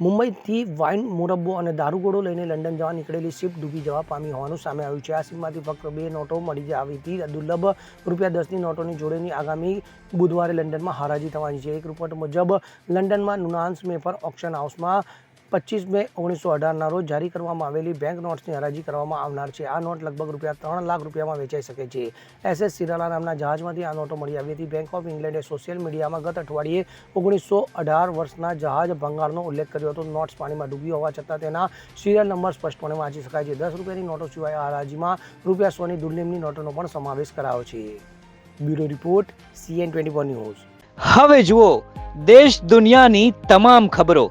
મુંબઈથી વાઇન, મુરબ્બો અને દારૂગોળો લઈને લંડન જવા નીકળેલી શિપ ડૂબી જવા પામી હોવાનું સામે આવ્યું છે. આ શિપમાંથી ફક્ત બે નોટો મળી આવી હતી. દુર્લભ રૂપિયા દસની નોટોની જોડેની આગામી બુધવારે લંડનમાં હરાજી થવાની છે. એક રિપોર્ટ મુજબ લંડનમાં નુનાન્સ મેફર ઓક્શન હાઉસમાં પચીસ મે ઓગણીસો અઢારના રોજ જારી કરવામાં આવેલી બેંક નોટ્સની હરાજી કરવામાં આવનાર છે. આ નોટ લગભગ રૂપિયા ત્રણ લાખ રૂપિયામાં વેચાઈ શકે છે. એસએસ સિરાલા નામના જહાજમાંથી આ નોટો મળી આવી હતી. બેંક ઓફ ઇંગ્લેન્ડે સોશિયલ મીડિયામાં ગત અઠવાડિયે ઓગણીસો અઢાર વર્ષના જહાજ ભંગારનો ઉલ્લેખ કર્યો હતો. નોટ્સ પાણીમાં ડૂબી હોવા છતાં તેના સિરિયલ નંબર સ્પષ્ટપણે વાંચી શકાય છે. દસ રૂપિયાની નોટો સિવાય આ હરાજીમાં રૂપિયા સોની દુર્નિમની નોટોનો પણ સમાવેશ કરાયો છે. Bureau report CN twenty news. હવે જુઓ, દેશ દુનિયાની તમામ ખબરો.